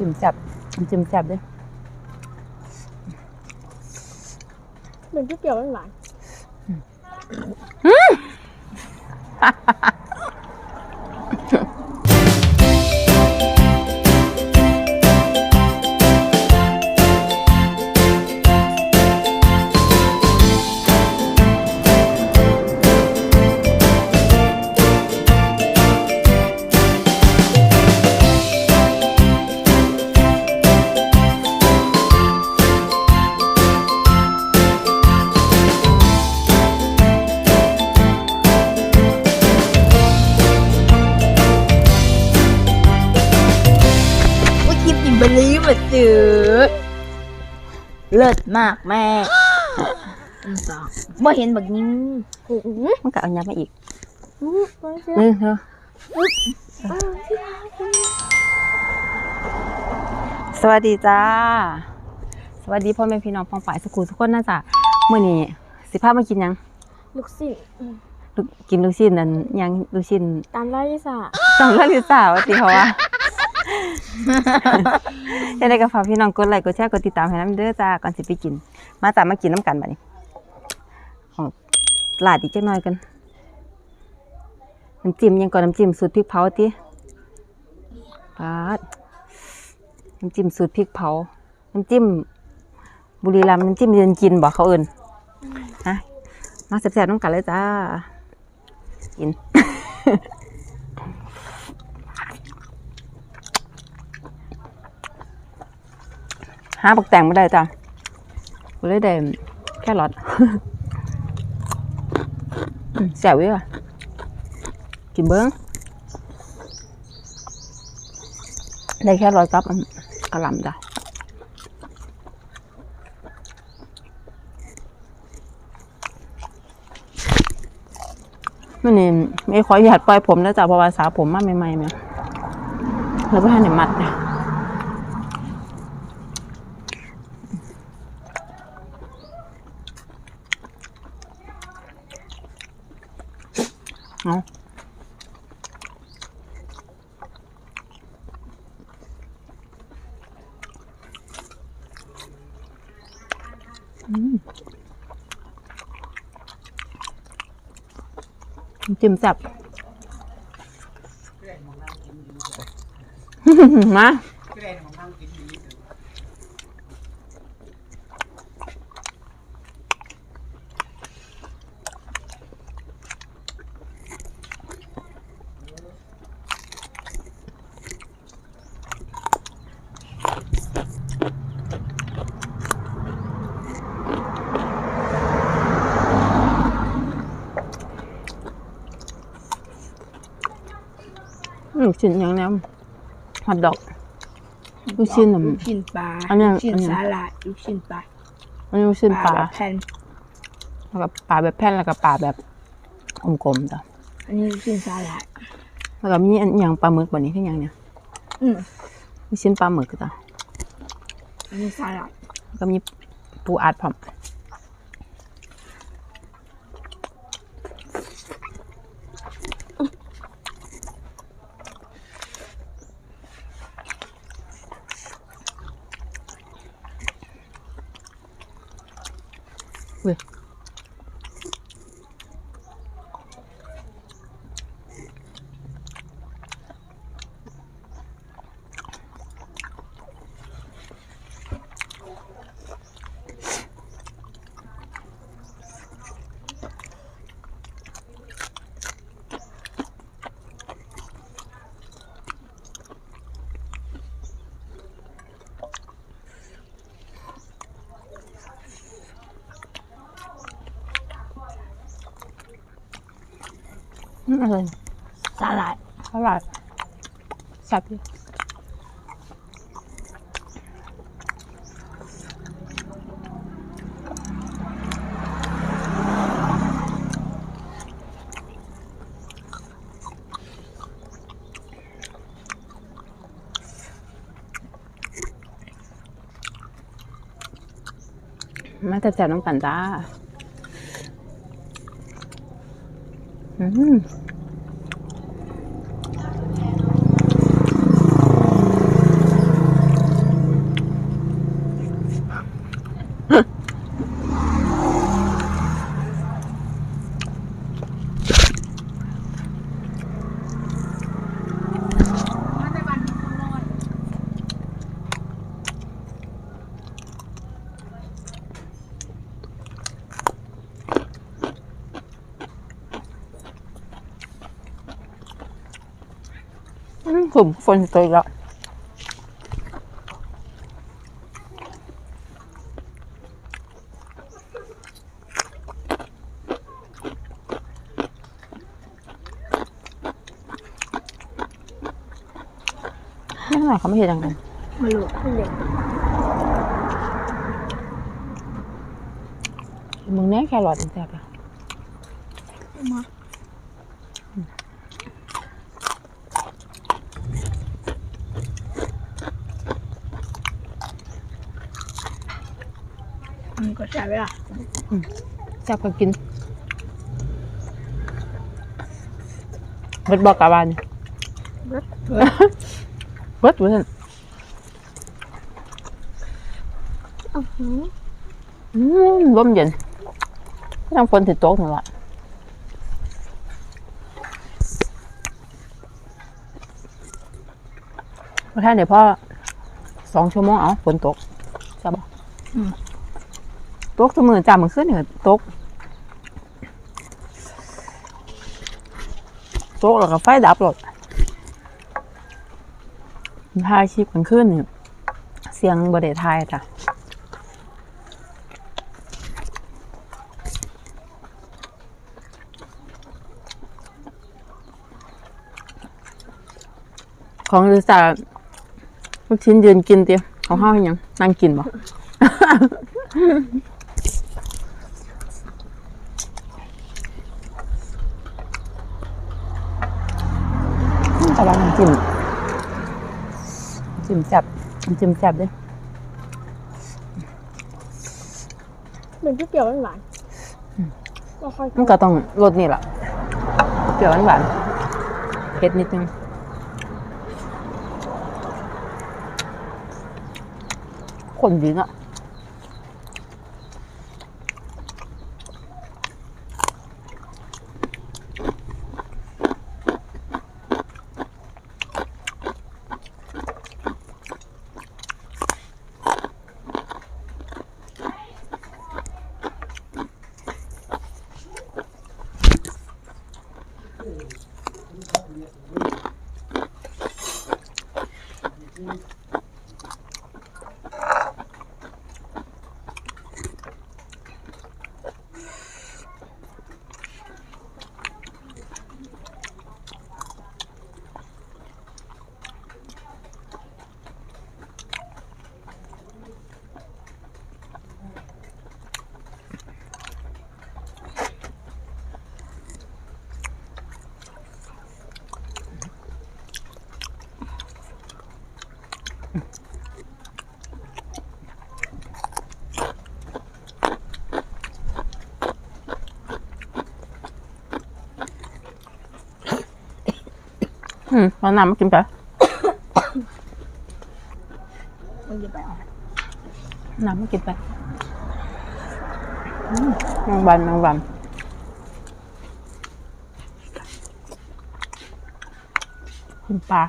จิ้มแซ่บน้ำจิ้มแซ่บเด้วยเหมือนที่เกี่ยวหวาน เลิศมากแม่บ่เห็นบักนิ้มๆอื้อหือมันก็เอายามาอีกอื้อมาเชียวนี่เนาะสวัสดีจ้า สวัสดีพ่อแม่พี่น้องฟองฝ่ายสกูทุกคนนะจ๊ะมื้อนี้สิพามากินหยัง ลูกศิษย์ลูกกินลูกชิ้นนั่นหยังลูกชิ้นตามไล่สาจำลาลิสาวาติเขาว่า ยังไงก็ฝากพี่น้องกดไลค์กดแชร์กดติดตามให้น้ำเด้อจ้าก่อนสิไปกิน มาจ้ามมากินน้ำกันบัดนี้ของลาดอีกจักหน่อยกันน้ำจิ้มยังก่อนน้ำจิ้มสูตรพริกเผาติปาดน้ำจิ้มสูตรพริกเผา น้ำจิ้ม บุรีรัมย์น้ำจิ้มเย็นกินบอกเขาเอินนะมาแซ่บๆน้ำกันเลยจ้ากิน หาบักแต่งไม่ได้จ้ะกูเลยได้แค่รอทอืมแซ่บเว้ยว่ะกินเบิ้งได้แค่รอทกับอันกระหลำจ้ะมันนี่ไม่ขอหยาดปล่อยผมนะจ๊ะเพราะว่าสาผมมาใหม่ๆเนี่ยแล้วก็ให้หนมัดเนี่ย เอาอืมน้ำ จิ้มแซ่บมาลูก ชิ้นอย่างนี้ฮอทดอก ลูกชิ้นน่ะลูกชิ้นปลาอันเนี้ยลูกชิ้นอันเนี้ยสาหร่ายลูกชิ้นปลาอันนี้ลูกชิ้นปลาแบบแผ่นแล้วก็ปลาแบบแผ่นแล้วก็ปลาแบบกลมๆจ้ะอันนี้ลูกชิ้นสาหร่ายแล้วก็มีอันอย่างปลาหมึกแบบนี้ที่อย่างเนี้ยอืมลูกชิ้นปลาหมึกจ้ะอันนี้สาหร่ายแล้วก็มีปูอัดพร้อม เอืมอะไรสาหร่ายอร่อยแซ่บดีมาแซ่บๆน้ำกันจ้า อื มฝุ่มฝนตกอีกแล้วไม่หน่อยเขาไม่เห็นยังไงไม่รู้เด็กมึงแน่แครอทแซ่บอะมา อืมก็ใช่ไหมล่ะแซ่บก็กินเบิดบอกกาบานเบิดเบิดเบิดอื้อหืออืมลมเย็นยังฝนติดตกนั่นแหละพอท่านเดี๋ยวพ่อสองชั่วโมงเอาฝนตกใช่ปะ ตกทุกมือจำมันขึ้นเนี่ยตกตกแล้วก็ไฟดับหลดทายคลิปมันขึ้นเนี่ยเสียงบไดทายจ้ะของลิซ่าลูกชิ้นยืนกินเตียวของห้าให้ยังนั่งกินบ่ แต่ว่าน้ำ จิ้มน้ำจิ้มแซ่บน้ำจิ้มแซ่บเด้เหมือนที่เปรี้ยวหวานๆไม่ค่อยมันก็ต้องรสนี่แหละเปรี้ยวหวานๆเผ็ดนิดนึงคนดีอะ อืมเอาน้ำมากินไปมันจะไปเอาน้ำมากินไปอืมแมงวันแมงวันกินปลา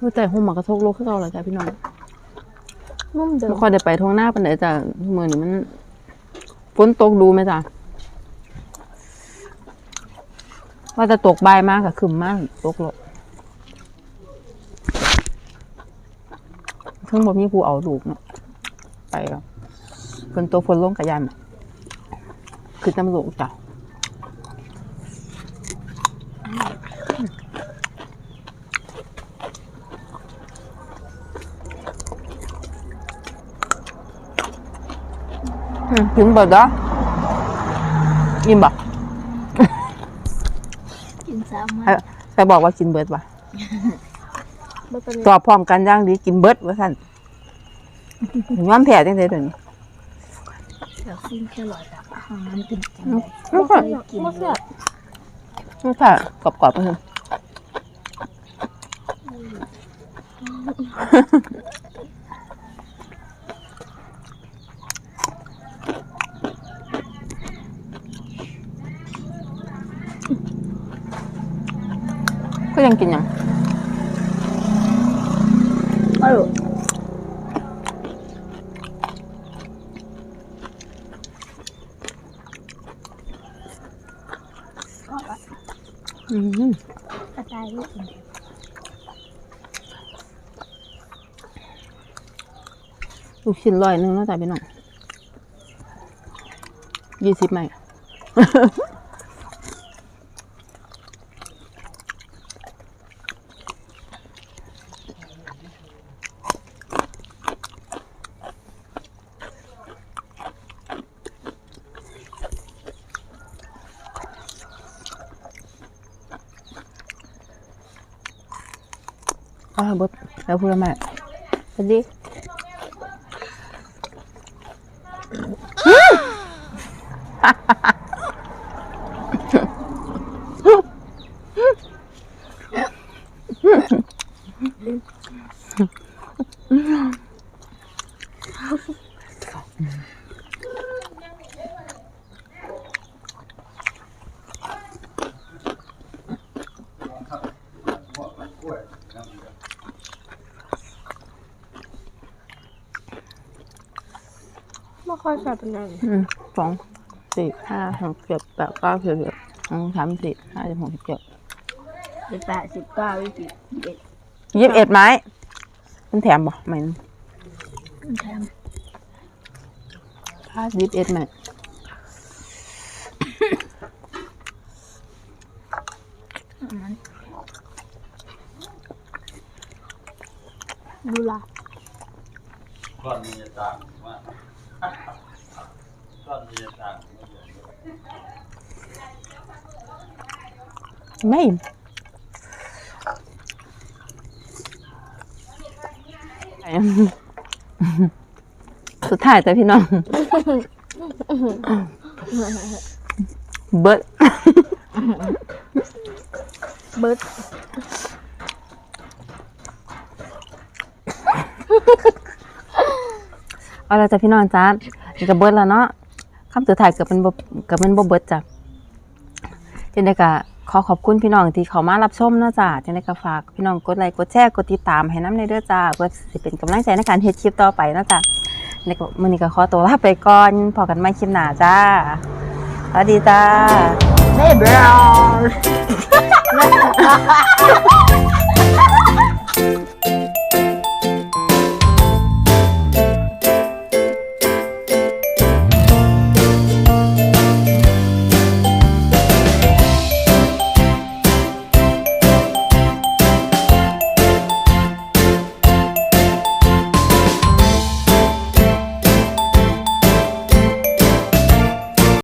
หัวใจหุ่มหมากระทกโลกขึ้นเราแล้วจ้ะพี่น้องนุ่มเดิมไม่ค่อยได้ไปทวงหน้าปันไหนจ้ะมือนี่มันฝนตกดูไหมจ้ะว่าจะตกบายมากกับคืมมากตกหลดทั้งหมดมีผู้เอาลูกเนาะไปแล้วฝนตกฝนลงกับยานคือตำรวจจ้ะ กินเบิดเหรออิ่มบ่กินซ้ำมาเอ้ยใครบอกว่ากินเบิดวะไม่เป็นตอบพร้อมกันอย่างดีกินเบิดว่าสั่นย้อมแผลจังได๋เดี๋ยวนี้เดี๋ยวกินแค่ร้อยแบบอ่ามันกินจังอืเลมยไม่ค่อยกินเลยไม่ค่อยกรอบๆไปเถอะ ก็ยังกินยังอร่อยอืมกระจายลูกลูกชิ้นลอยหนึ่งนะจ๊ะพี่น้องยี่สิบไหม อ่าบดแล้วพูดมาสวัสดี ไม่ ค่อยใส่เป็นไรอืมสองสี่ห้าหกเจ็ดแปดเก้าสิบเอ็ดสองสามสี่ห้าสิบหกสิบเจ็ดสิบแปดสิบเก้ายี่สิบเอ็ดยี่สิบเอ็ดไม้ มันแถมบ่ไม่แถมห้าสิบเอ็ดไม้ดูละก้อนมีจะต่างมา ไม่สุดท้ายแต่พี่น้อง เบิร์ดเบิร์ดเอาละจ้ะพี่น้องจ้านี่ก็เบิร์ดแล้วเนาะ คำสุดท้ายเกือบเป็นเกือบเป็นบ่เบิร์ดจ้ะจังได้ก็ขอขอบคุณพี่น้องที่เขามารับชมนะจ้ะจังได้ก็ฝากพี่น้องกดไลค์กดแชร์กดติดตามให้น้ำในเด้อจ้าเพื่อสิเป็นกำลังใจในการเฮ็ดคลิปต่อไปนะจ้ะในก็มื้อนี้ก็ขอตัวลาไปก่อนพอกันใหม่คลิปหน้าจ้าสวัสดีจ้าไม่บราว